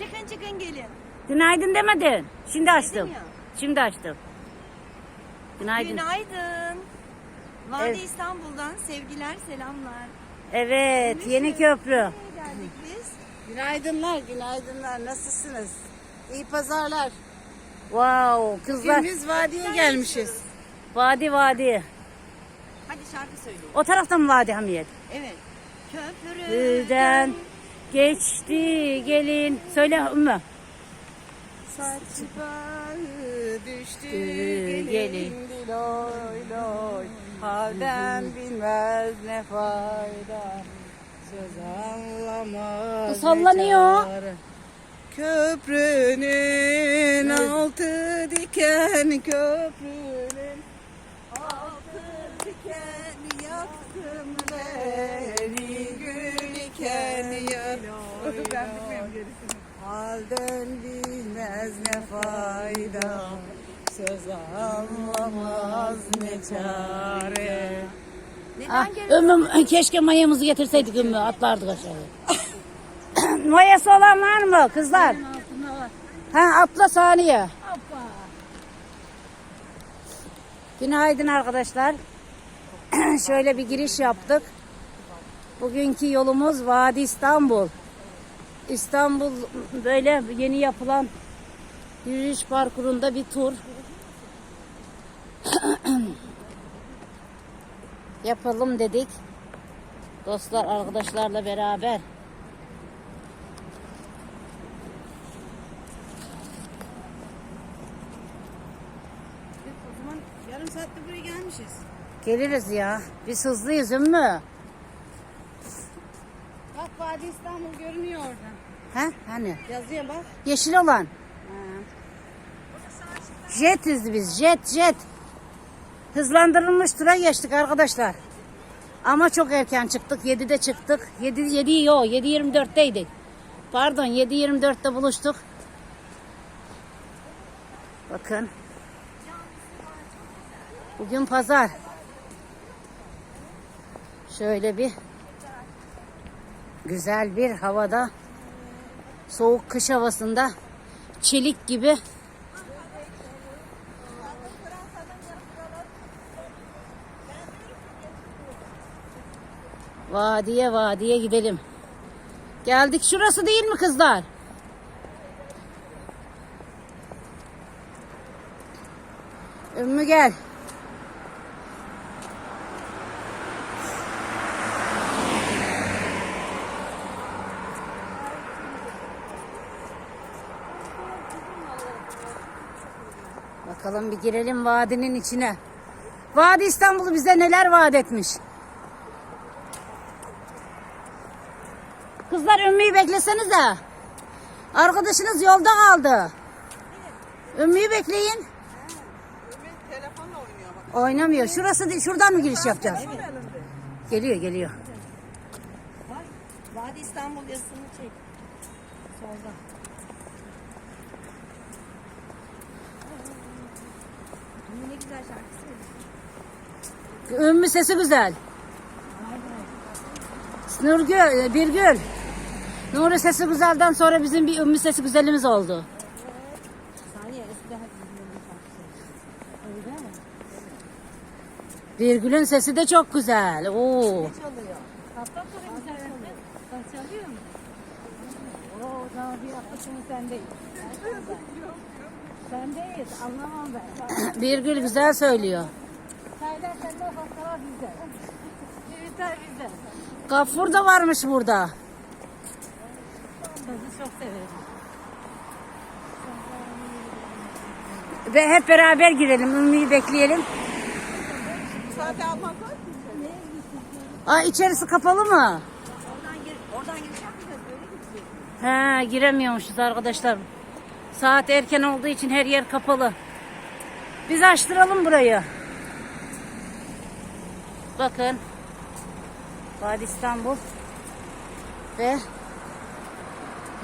Çıkın çıkın gelin. Günaydın demedin. Şimdi açtım. Ya. Şimdi açtım. Günaydın. Günaydın. Vadi Evet. İstanbul'dan sevgiler, selamlar. Evet, yeni köprü. Nereye geldik biz? Günaydınlar, günaydınlar. Nasılsınız? İyi pazarlar. Wow, kızlar. Biz vadiye gelmişiz. Vadi vadi. Hadi şarkı söyleyin. O taraftan mı vadi Hamiyet? Evet. Köprüden. Geçti gelin. Söyle Ümmü. Saç bağı düştü gelin. gelin loy loy. Halden bilmez ne fayda. Söz anlamaz Bu sallanıyor. çare. Köprünün altı diken köprünün altı diken yaktım beni gül iken yaktım. Ben bilmiyorum gerisini. Halden bilmez ne fayda Söz anlamaz ne çare Neden Ah, gelin? Ümmü keşke mayamızı getirseydik Ümmü atlardık aşağıya. Mayası olan var mı kızlar? Ha atla saniye. Günaydın arkadaşlar. Şöyle bir giriş yaptık. Bugünkü yolumuz Vadi İstanbul. İstanbul böyle yeni yapılan yürüyüş parkurunda bir tur. Yapalım dedik. Dostlar arkadaşlarla beraber. O zaman yarım saatte buraya gelmişiz Geliriz ya. Biz hızlıyız Ümmü. Vadi İstanbul görünüyor orada Ha? Hani? Yazıya bak Yeşil olan. Jetiz biz. Jet jet. Hızlandırılmış tura geçtik arkadaşlar. Ama çok erken çıktık. 7'de çıktık. 7 7 yo 7.24'teydik. Pardon 7.24'te buluştuk. Bakın. Bugün pazar. Şöyle bir güzel bir havada soğuk kış havasında çelik gibi vadiye vadiye gidelim. Geldik şurası değil mi kızlar? Ümmü gel. Bakalım bir girelim vadinin içine. Vadi İstanbul bize neler vaat etmiş. Kızlar Ümmü'yü beklesenize. Arkadaşınız yolda kaldı. Ümmü'yü bekleyin. Oynamıyor. Şurası değil. Şuradan mı giriş yapacağız? Geliyor geliyor. Vadi İstanbul yazısını çek. Solda. Ne güzel şarkı söylüyor. Ümmü sesi güzel. Nurgül, Birgül. Nuri sesi güzelden sonra bizim bir Ümmü sesi güzelimiz oldu. Birgül'ün sesi de çok güzel. Oo. Çalıyor. Oo daha bir sendeyiz. Sendeyiz anlamam ben. Birgül güzel söylüyor. Çaylar sende fastalar bizde. Biter bizde. Gafur da varmış burada. Sözü çok severim. Ve hep beraber girelim. Ümmü'yü bekleyelim. Sade almak var Aa içerisi kapalı mı? Oradan, gir, oradan giriş yapmayacağız. Böyle gideceğiz. He giremiyormuşuz arkadaşlar. Saat erken olduğu için her yer kapalı. Biz açtıralım burayı. Bakın. Vadi İstanbul. Ve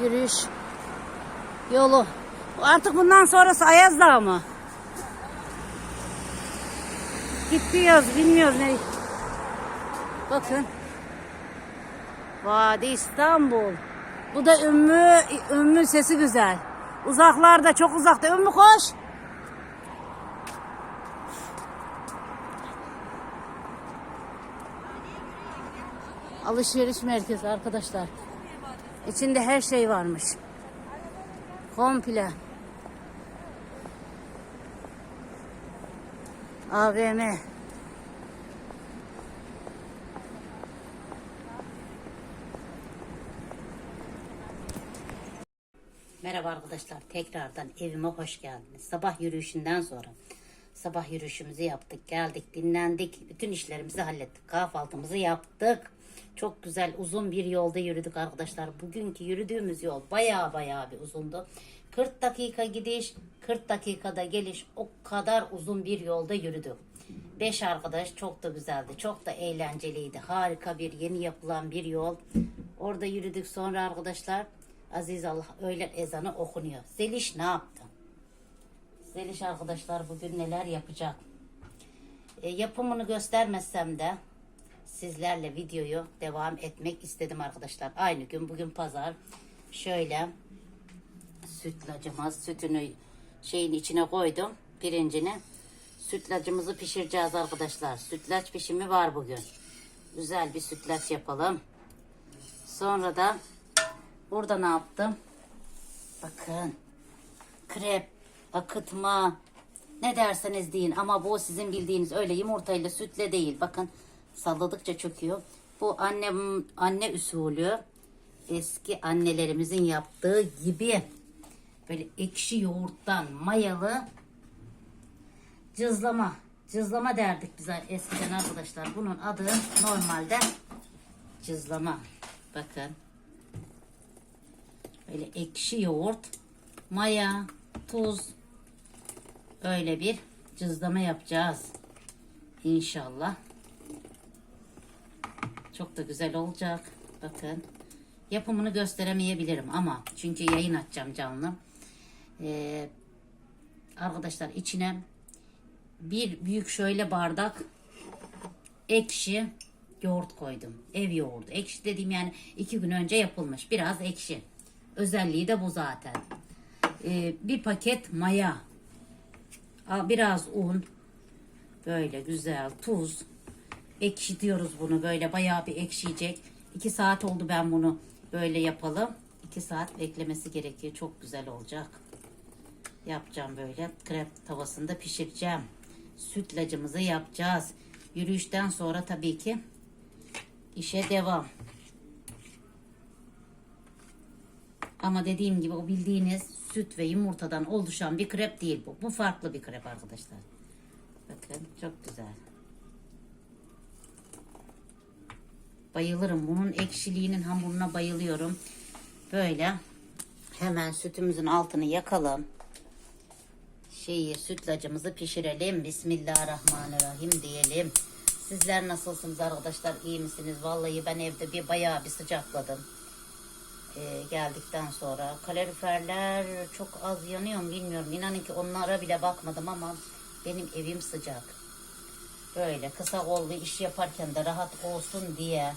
yürüyüş yolu. Artık bundan sonrası Ayaz Dağı mı? Gidiyoruz bilmiyoruz ne. Bakın. Vadi İstanbul. Bu da Ümmü, Ümmü sesi güzel. Uzaklarda, çok uzakta. Ümmü koş. Alışveriş merkezi arkadaşlar. İçinde her şey varmış. Komple. AVM. Merhaba arkadaşlar. Tekrardan evime hoş geldiniz. Sabah yürüyüşünden sonra sabah yürüyüşümüzü yaptık, geldik, dinlendik. Bütün işlerimizi hallettik. Kahvaltımızı yaptık. Çok güzel uzun bir yolda yürüdük arkadaşlar. Bugünkü yürüdüğümüz yol baya baya bir uzundu. 40 dakika gidiş, 40 dakikada geliş o kadar uzun bir yolda yürüdük. Beş arkadaş çok da güzeldi. Çok da eğlenceliydi. Harika bir yeni yapılan bir yol. Orada yürüdük sonra arkadaşlar Aziz Allah öğlen ezanı okunuyor. Zeliş ne yaptı? Zeliş arkadaşlar bugün neler yapacak? E, yapımını göstermezsem de sizlerle videoyu devam etmek istedim arkadaşlar. Aynı gün bugün pazar. Şöyle sütlacımız sütünü şeyin içine koydum pirincini. Sütlacımızı pişireceğiz arkadaşlar. Sütlaç pişimi var bugün. Güzel bir sütlaç yapalım. Sonra da burada ne yaptım? Bakın. Krep, akıtma, ne derseniz deyin ama bu sizin bildiğiniz öyle yumurtayla sütle değil. Bakın salladıkça çöküyor. Bu annem anne usulü eski annelerimizin yaptığı gibi böyle ekşi yoğurttan mayalı cızlama. Cızlama derdik biz eskiden arkadaşlar. Bunun adı normalde cızlama. Bakın. Böyle ekşi yoğurt, maya, tuz öyle bir cızlama yapacağız. İnşallah. Çok da güzel olacak. Bakın. Yapımını gösteremeyebilirim ama çünkü yayın açacağım canlı. Ee, arkadaşlar içine bir büyük şöyle bardak ekşi yoğurt koydum. Ev yoğurdu. Ekşi dediğim yani iki gün önce yapılmış. Biraz ekşi. Özelliği de bu zaten. Ee, bir paket maya. Biraz un. Böyle güzel tuz. Ekşitiyoruz bunu böyle bayağı bir ekşiyecek. İki saat oldu ben bunu böyle yapalım. İki saat beklemesi gerekiyor. Çok güzel olacak. Yapacağım böyle. Krep tavasında pişireceğim. Sütlacımızı yapacağız. Yürüyüşten sonra tabii ki işe devam. Ama dediğim gibi o bildiğiniz süt ve yumurtadan oluşan bir krep değil bu. Bu farklı bir krep arkadaşlar. Bakın çok güzel. Bayılırım. Bunun ekşiliğinin hamuruna bayılıyorum. Böyle hemen sütümüzün altını yakalım. Şeyi sütlacımızı pişirelim. Bismillahirrahmanirrahim diyelim. Sizler nasılsınız arkadaşlar? İyi misiniz? Vallahi ben evde bir bayağı bir sıcakladım. Ee, geldikten sonra kaloriferler çok az yanıyor mu bilmiyorum. İnanın ki onlara bile bakmadım ama benim evim sıcak. Böyle kısa kollu iş yaparken de rahat olsun diye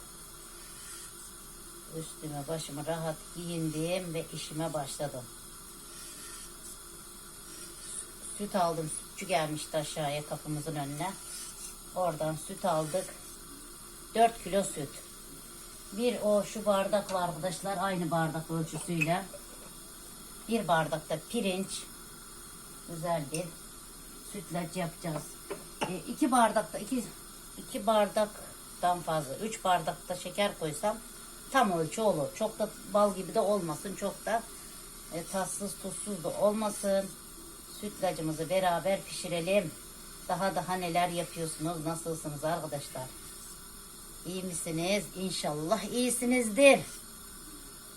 üstüme başımı rahat giyindim ve işime başladım. Süt aldım. Sütçü gelmişti aşağıya kapımızın önüne. Oradan süt aldık. 4 kilo süt. Bir o şu bardakla arkadaşlar aynı bardak ölçüsüyle. Bir bardakta pirinç. Güzel bir sütlaç yapacağız. E, iki bardakta iki, iki bardaktan fazla. Üç bardakta şeker koysam tam ölçü olur. Çok da bal gibi de olmasın. Çok da e, tatsız tuzsuz da olmasın. Sütlacımızı beraber pişirelim. Daha daha neler yapıyorsunuz? Nasılsınız arkadaşlar? İyi misiniz? İnşallah iyisinizdir.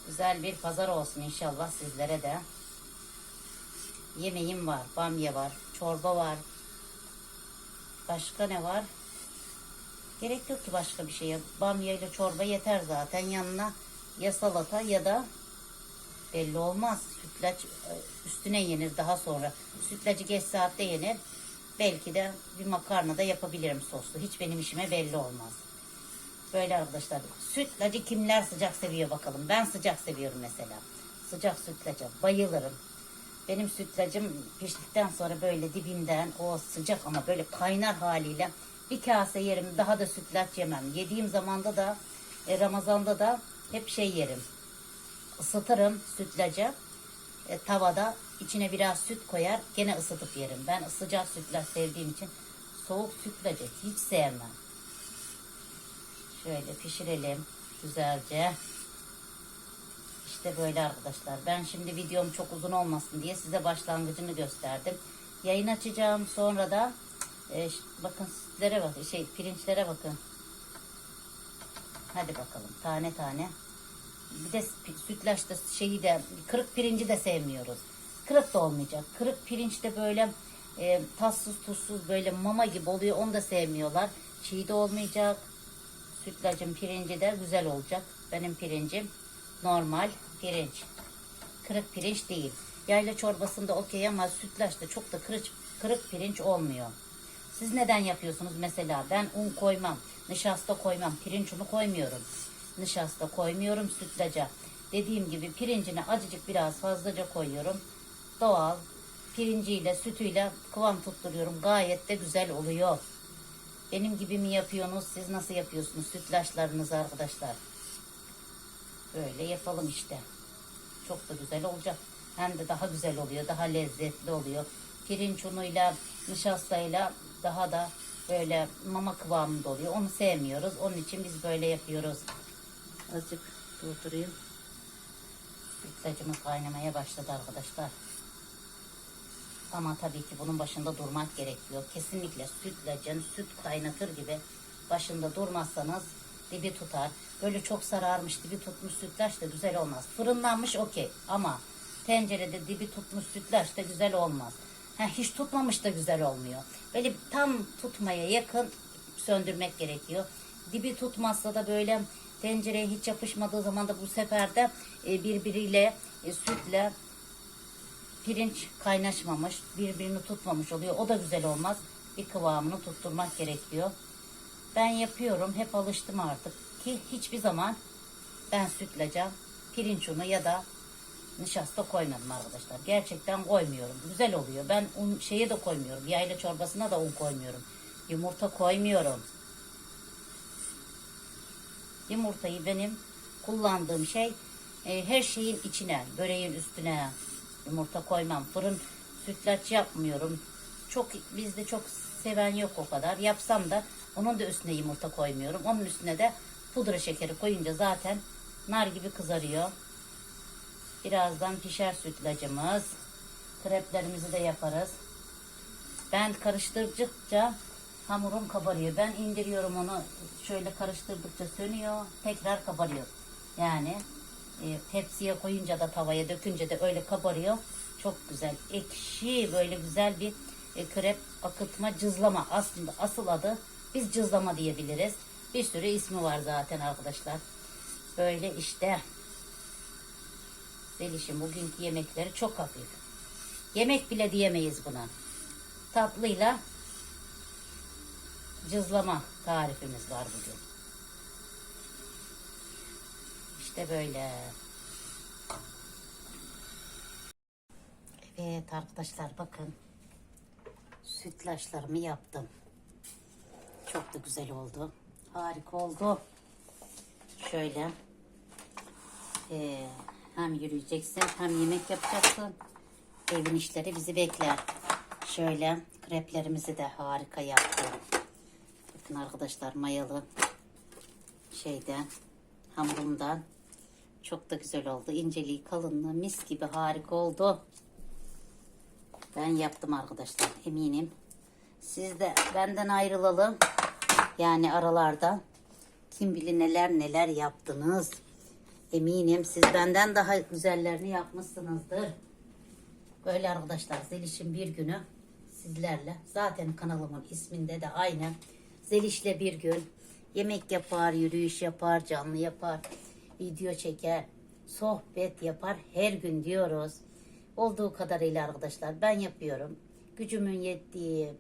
Güzel bir pazar olsun inşallah sizlere de. Yemeğim var, bamya var, çorba var. Başka ne var? Gerek yok ki başka bir şeye. Bamya ile çorba yeter zaten. Yanına ya salata ya da belli olmaz. Sütlaç e, üstüne yenir daha sonra. Sütlacı geç saatte yenir. Belki de bir makarna da yapabilirim soslu. Hiç benim işime belli olmaz. Böyle arkadaşlar. Sütlacı kimler sıcak seviyor bakalım. Ben sıcak seviyorum mesela. Sıcak sütlaca bayılırım. Benim sütlacım piştikten sonra böyle dibinden o sıcak ama böyle kaynar haliyle bir kase yerim. Daha da sütlaç yemem. Yediğim zamanda da e, Ramazan'da da hep şey yerim. Isıtırım sütlacı. E, tavada içine biraz süt koyar gene ısıtıp yerim. Ben sıcak sütlaç sevdiğim için soğuk sütlacı hiç sevmem. Şöyle pişirelim güzelce. İşte böyle arkadaşlar. Ben şimdi videom çok uzun olmasın diye size başlangıcını gösterdim. Yayın açacağım. Sonra da e, bakın sütlere bakın. Şey pirinçlere bakın. Hadi bakalım. Tane tane. Bir de sütlaçta şeyi de kırık pirinci de sevmiyoruz. Kırık da olmayacak. Kırık pirinç de böyle e, tatsız tuzsuz böyle mama gibi oluyor. Onu da sevmiyorlar. Çiğ de olmayacak. Sütlacın pirinci de güzel olacak. Benim pirincim normal pirinç. Kırık pirinç değil. Yayla çorbasında okey ama sütlaçta çok da kırık, kırık pirinç olmuyor. Siz neden yapıyorsunuz mesela? Ben un koymam, nişasta koymam, pirinç unu koymuyorum. Nişasta koymuyorum sütlaca. Dediğim gibi pirincini acıcık biraz fazlaca koyuyorum. Doğal pirinciyle, sütüyle kıvam tutturuyorum. Gayet de güzel oluyor. Benim gibi mi yapıyorsunuz? Siz nasıl yapıyorsunuz sütlaçlarınızı arkadaşlar? Böyle yapalım işte. Çok da güzel olacak. Hem de daha güzel oluyor. Daha lezzetli oluyor. Pirinç unuyla, nişastayla daha da böyle mama kıvamında oluyor. Onu sevmiyoruz. Onun için biz böyle yapıyoruz. Azıcık durdurayım. Sütlacımız kaynamaya başladı arkadaşlar. Ama tabii ki bunun başında durmak gerekiyor. Kesinlikle sütlacın süt kaynatır gibi başında durmazsanız dibi tutar. Böyle çok sararmış dibi tutmuş sütlaç da güzel olmaz. Fırınlanmış okey ama tencerede dibi tutmuş sütlaç da güzel olmaz. Ha, hiç tutmamış da güzel olmuyor. Böyle tam tutmaya yakın söndürmek gerekiyor. Dibi tutmazsa da böyle tencereye hiç yapışmadığı zaman da bu sefer de e, birbiriyle e, sütle pirinç kaynaşmamış, birbirini tutmamış oluyor. O da güzel olmaz. Bir kıvamını tutturmak gerekiyor. Ben yapıyorum. Hep alıştım artık. Ki hiçbir zaman ben sütlaca pirinç unu ya da nişasta koymadım arkadaşlar. Gerçekten koymuyorum. Güzel oluyor. Ben un şeye de koymuyorum. Yayla çorbasına da un koymuyorum. Yumurta koymuyorum. Yumurtayı benim kullandığım şey e, her şeyin içine, böreğin üstüne yumurta koymam. Fırın sütlaç yapmıyorum. Çok bizde çok seven yok o kadar. Yapsam da onun da üstüne yumurta koymuyorum. Onun üstüne de pudra şekeri koyunca zaten nar gibi kızarıyor. Birazdan pişer sütlacımız. Kreplerimizi de yaparız. Ben karıştırdıkça hamurum kabarıyor. Ben indiriyorum onu şöyle karıştırdıkça sönüyor. Tekrar kabarıyor. Yani e, tepsiye koyunca da tavaya dökünce de öyle kabarıyor. Çok güzel. Ekşi böyle güzel bir e, krep akıtma cızlama. Aslında asıl adı biz cızlama diyebiliriz. Bir sürü ismi var zaten arkadaşlar. Böyle işte. Zeliş'in bugünkü yemekleri çok hafif. Yemek bile diyemeyiz buna. Tatlıyla cızlama tarifimiz var bugün. İşte böyle. Evet arkadaşlar bakın. Sütlaçlarımı yaptım. Çok da güzel oldu. Harika oldu. Şöyle. Ee, hem yürüyeceksin hem yemek yapacaksın. Evin işleri bizi bekler. Şöyle kreplerimizi de harika yaptım. Bakın arkadaşlar mayalı şeyden hamurumdan çok da güzel oldu. İnceliği kalınlığı mis gibi harika oldu. Ben yaptım arkadaşlar eminim. Siz de benden ayrılalım. Yani aralarda kim bilir neler neler yaptınız. Eminim siz benden daha güzellerini yapmışsınızdır. Böyle arkadaşlar Zeliş'in bir günü sizlerle. Zaten kanalımın isminde de aynı. Zeliş'le bir gün yemek yapar, yürüyüş yapar, canlı yapar, video çeker, sohbet yapar. Her gün diyoruz. Olduğu kadarıyla arkadaşlar ben yapıyorum. Gücümün yettiği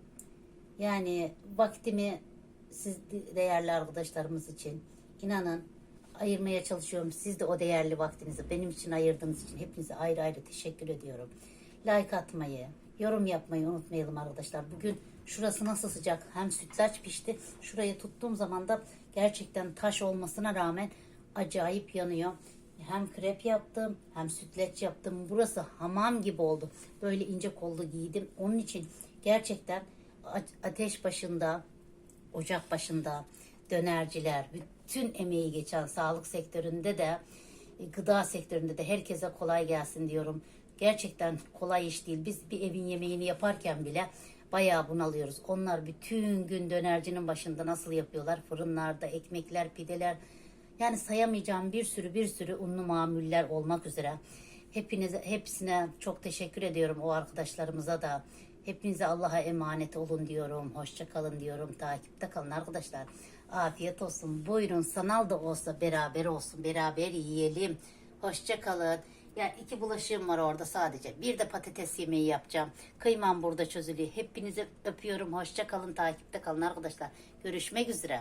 yani vaktimi siz değerli arkadaşlarımız için İnanın ayırmaya çalışıyorum. Siz de o değerli vaktinizi benim için ayırdığınız için hepinize ayrı ayrı teşekkür ediyorum. Like atmayı, yorum yapmayı unutmayalım arkadaşlar. Bugün şurası nasıl sıcak? Hem sütlaç pişti. Şurayı tuttuğum zaman da gerçekten taş olmasına rağmen acayip yanıyor. Hem krep yaptım hem sütlaç yaptım. Burası hamam gibi oldu. Böyle ince kollu giydim. Onun için gerçekten ateş başında ocak başında dönerciler, bütün emeği geçen sağlık sektöründe de e, gıda sektöründe de herkese kolay gelsin diyorum. Gerçekten kolay iş değil. Biz bir evin yemeğini yaparken bile bayağı bunalıyoruz. Onlar bütün gün dönercinin başında nasıl yapıyorlar? Fırınlarda ekmekler, pideler yani sayamayacağım bir sürü bir sürü unlu mamuller olmak üzere. Hepinize hepsine çok teşekkür ediyorum o arkadaşlarımıza da. Hepinize Allah'a emanet olun diyorum. Hoşça kalın diyorum. Takipte kalın arkadaşlar. Afiyet olsun. Buyurun sanal da olsa beraber olsun. Beraber yiyelim. Hoşça kalın. Ya iki bulaşığım var orada sadece. Bir de patates yemeği yapacağım. Kıymam burada çözülüyor. Hepinizi öpüyorum. Hoşça kalın. Takipte kalın arkadaşlar. Görüşmek üzere.